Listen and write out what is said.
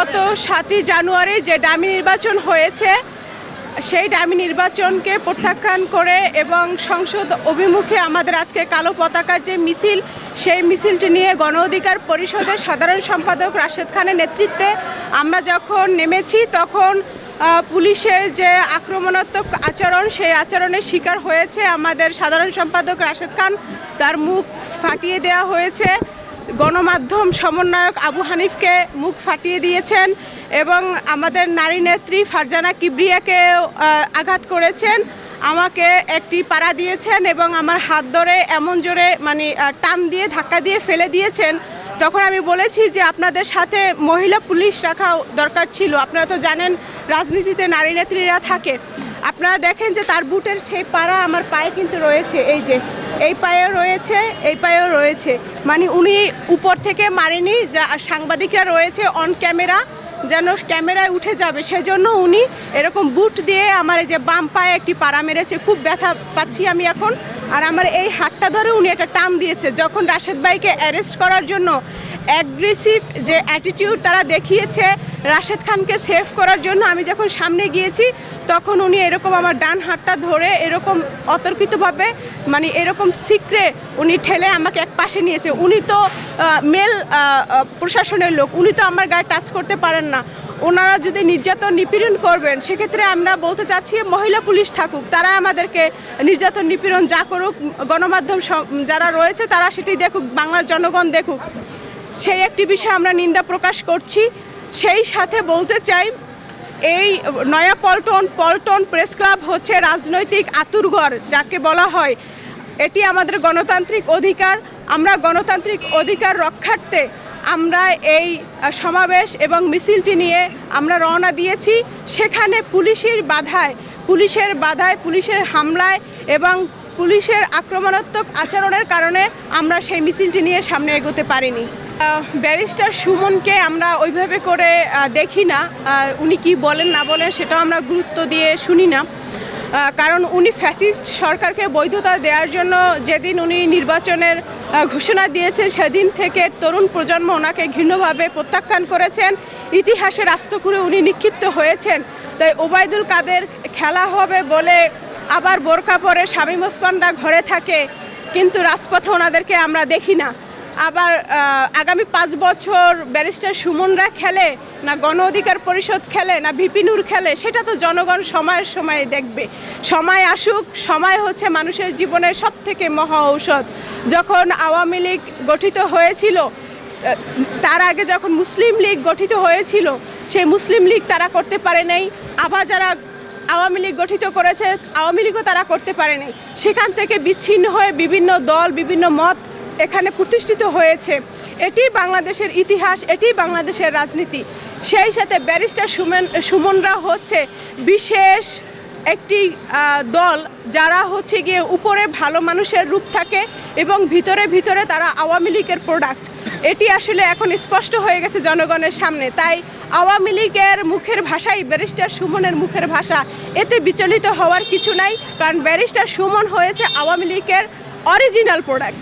গত সাতই জানুয়ারি যে ডামি নির্বাচন হয়েছে, সেই ডামি নির্বাচনকে প্রত্যাখ্যান করে এবং সংসদ অভিমুখে আমাদের আজকে কালো পতাকার যে মিছিল, সেই মিছিলটি নিয়ে গণ অধিকার পরিষদের সাধারণ সম্পাদক রাশেদ খানের নেতৃত্বে আমরা যখন নেমেছি, তখন পুলিশের যে আক্রমণাত্মক আচরণ, সেই আচরণের শিকার হয়েছে আমাদের সাধারণ সম্পাদক রাশেদ খান। তার মুখ ফাটিয়ে দেওয়া হয়েছে। গণমাধ্যম সমন্বয়ক আবু হানিফকে মুখ ফাটিয়ে দিয়েছেন এবং আমাদের নারী নেত্রী ফারজানা কিবরিয়াকে আঘাত করেছেন। আমাকে একটি পাড়া দিয়েছেন এবং আমার হাত ধরে এমন জোরে মানে টান দিয়ে, ধাক্কা দিয়ে ফেলে দিয়েছেন। তখন আমি বলেছি যে আপনাদের সাথে মহিলা পুলিশ রাখা দরকার ছিল। আপনারা তো জানেন রাজনীতিতে নারী নেত্রীরা থাকে। আপনারা দেখেন যে তার বুটের সেই পাড়া আমার পায়ে কিন্তু রয়েছে, এই যে, এই পায়েও রয়েছে, এই পায়েও রয়েছে। মানে উনি উপর থেকে মারেনি, যা সাংবাদিকরা রয়েছে অন ক্যামেরা যেন ক্যামেরায় উঠে যাবে। সেজন্য উনি এরকম বুট দিয়ে আমার এই যে বাম পায়ে একটি পাড়া মেরেছে। খুব ব্যথা পাচ্ছি আমি এখন। আর আমার এই হাতটা ধরে উনি একটা টান দিয়েছে। যখন রাশেদ ভাইকে অ্যারেস্ট করার জন্য অ্যাগ্রেসিভ যে অ্যাটিটিউড তারা দেখিয়েছে রাশেদ খানকে সেভ করার জন্য, আমি যখন সামনে গিয়েছি, তখন উনি এরকম আমার ডান হাতটা ধরে এরকম অতর্কিতভাবে মানে এরকম সিক্রে উনি ঠেলে আমাকে এক পাশে নিয়েছে। উনি তো মেল প্রশাসনের লোক, উনি তো আমার গায়ে টাচ করতে পারেন না। ওনারা যদি নির্যাতন নিপীড়ন করবেন, সেক্ষেত্রে আমরা বলতে চাচ্ছি মহিলা পুলিশ থাকুক তারা আমাদেরকে নির্যাতন নিপীড়ন যা করুক, গণমাধ্যম যারা রয়েছে তারা সেটি দেখুক, বাংলার জনগণ দেখুক। সেই একটি বিষয়ে আমরা নিন্দা প্রকাশ করছি। সেই সাথে বলতে চাই, এই নয়া পল্টন পল্টন প্রেস ক্লাব হচ্ছে রাজনৈতিক আতুরঘর, যাকে বলা হয়। এটি আমাদের গণতান্ত্রিক অধিকার। আমরা গণতান্ত্রিক অধিকার রক্ষার্থে আমরা এই সমাবেশ এবং মিছিলটি নিয়ে আমরা রওনা দিয়েছি। সেখানে পুলিশের বাধায় পুলিশের বাধায়, পুলিশের হামলায় এবং পুলিশের আক্রমণাত্মক আচরণের কারণে আমরা সেই মিছিলটি নিয়ে সামনে এগোতে পারিনি। ব্যারিস্টার সুমনকে আমরা ওইভাবে করে দেখি না। উনি কি বলেন, না বলেন, সেটাও আমরা গুরুত্ব দিয়ে শুনি না। কারণ উনি ফ্যাসিস্ট সরকারকে বৈধতা দেওয়ার জন্য যেদিন উনি নির্বাচনের ঘোষণা দিয়েছেন, সেদিন থেকে তরুণ প্রজন্ম ওনাকে ঘৃণ্যভাবে প্রত্যাখ্যান করেছেন। ইতিহাসের আস্তকুরে উনি নিক্ষিপ্ত হয়েছেন। তাই ওবায়দুল কাদের খেলা হবে বলে আবার বোরকা পরে শামীম ওসমানরা ঘরে থাকে, কিন্তু রাজপথে ওনাদেরকে আমরা দেখি না। আবার আগামী পাঁচ বছর ব্যারিস্টার সুমনরা খেলে, না গণ অধিকার পরিষদ খেলে, না ভিপিনুর খেলে, সেটা তো জনগণ সময়ের সময়ে দেখবে। সময় আসুক, সময় হচ্ছে মানুষের জীবনের সব থেকে মহা ঔষধ। যখন আওয়ামী লীগ গঠিত হয়েছিল তার আগে যখন মুসলিম লীগ গঠিত হয়েছিল, সেই মুসলিম লীগ তারা করতে পারে নাই। আবার যারা আওয়ামী লীগ গঠিত করেছে, আওয়ামী লীগও তারা করতে পারেনি সেখান থেকে বিচ্ছিন্ন হয়ে বিভিন্ন দল, বিভিন্ন মত এখানে প্রতিষ্ঠিত হয়েছে। এটি বাংলাদেশের ইতিহাস, এটি বাংলাদেশের রাজনীতি। সেই সাথে ব্যারিস্টার সুমন, সুমনরা হচ্ছে বিশেষ একটি দল যারা হচ্ছে গিয়ে উপরে ভালো মানুষের রূপ থাকে এবং ভিতরে ভিতরে তারা আওয়ামী লীগের প্রোডাক্ট এটি আসলে এখন স্পষ্ট হয়ে গেছে জনগণের সামনে। তাই আওয়ামী লীগের মুখের ভাষাই ব্যারিস্টার সুমনের মুখের ভাষা। এতে বিচলিত হওয়ার কিছু নাই, কারণ ব্যারিস্টার সুমন হয়েছে আওয়ামী লীগের অরিজিনাল প্রোডাক্ট